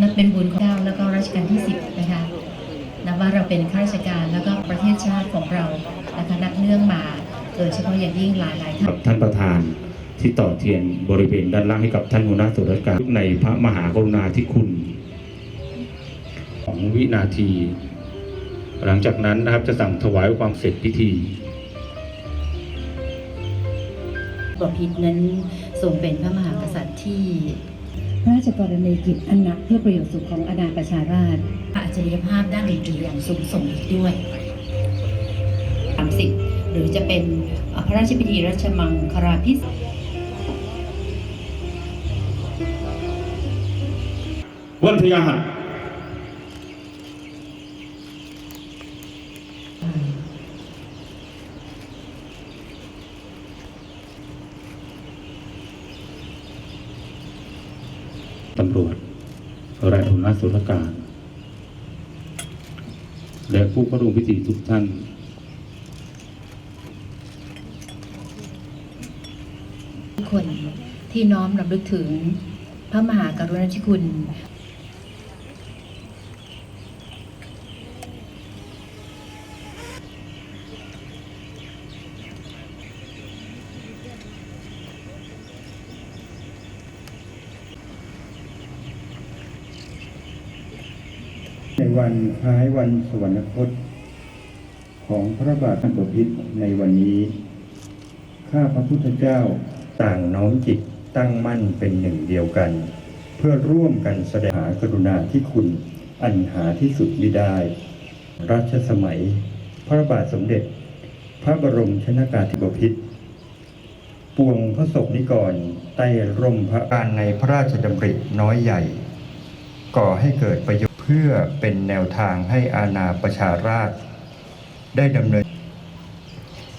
นับเป็นบุญของเจ้าแล้วก็รัชกาลที่ 10 นะคะนับว่าเราเป็นข้าราชการแล้วก็ประเทศชาติของเรานะคะนับเนื่องมาโดยเฉพาะอย่างยิ่งหลายหลายๆท่านกับท่านประธานที่ต่อเทียนบริเวณด้านล่างให้กับท่านหัวหน้าส่วนราชการในพระมหากรุณาธิคุณของวินาที หลังจากนั้นนะครับจะสั่งถวายความเสร็จพิธีบพิตรนั้นทรงเป็นพระมหากษัตริย์ที่ พระราชกรณียกิจอันหนักเพื่อประโยชน์สุขของอาณาประชาราษฎร์พระอัจฉริยภาพด้านดนตรีอย่างสูงส่งอีกด้วย30หรือจะเป็นพระราชพิธีรัชมังคลาภิเษกวันทยาหัส ตำรวจและหัวหน้าสุรการ และผู้เข้าร่วมพิธีทุกท่าน ทุกคนที่น้อมรำลึกถึงพระมหากรุณาธิคุณ วันคล้ายวันสวรรคต ของพระบาทท่านบพิตในวันนี้ ข้าพระพุทธเจ้าต่างน้อมจิตตั้งมั่นเป็นหนึ่งเดียวกัน เพื่อร่วมกันแสดงหากรุณาที่คุณอันหาที่สุดมิได้ รัชสมัย พระบาทสมเด็จ พระบรมชนากาธิบพิตรปวงพระศพนิกรใต้ร่มพระการในพระราชดำริน้อยใหญ่ ก่อให้เกิดประโยชน์ พื่อเป็นแนวทางให้อาณาประชาราษฎรได้ดำเนิน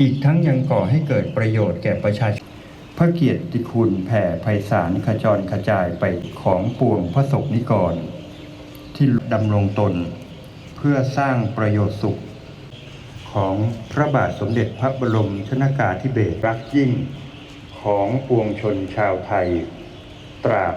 อีกทั้งยังก่อให้เกิดประโยชน์แก่ประชาชน พระเกียรติคุณแผ่ไพศาลขจรกระจายไปของปวงพระศกนิกร ที่ดำรงตน เพื่อสร้างประโยชน์สุข ของพระบาทสมเด็จพระบรมชนากาธิเบศรรักยิ่ง ของปวงชนชาวไทย ตราบ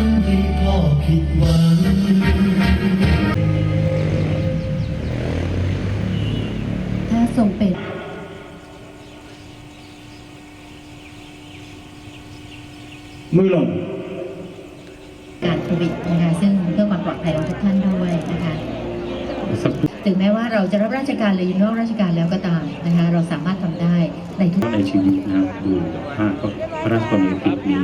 ไม่ทำให้พ่อผิดหวังถ้าทรงเป็นมือลงการโควิดนะคะซึ่งเพื่อความปลอดภัยของทุกท่านด้วยนะคะสักถึงแม้ว่าเราจะรับราชการหรืออยู่นอกราชการแล้วก็ตามนะคะ เราสามารถทำได้ในทุกในชีวิตนะครับดูภาพพระราชกรณียกิจนี้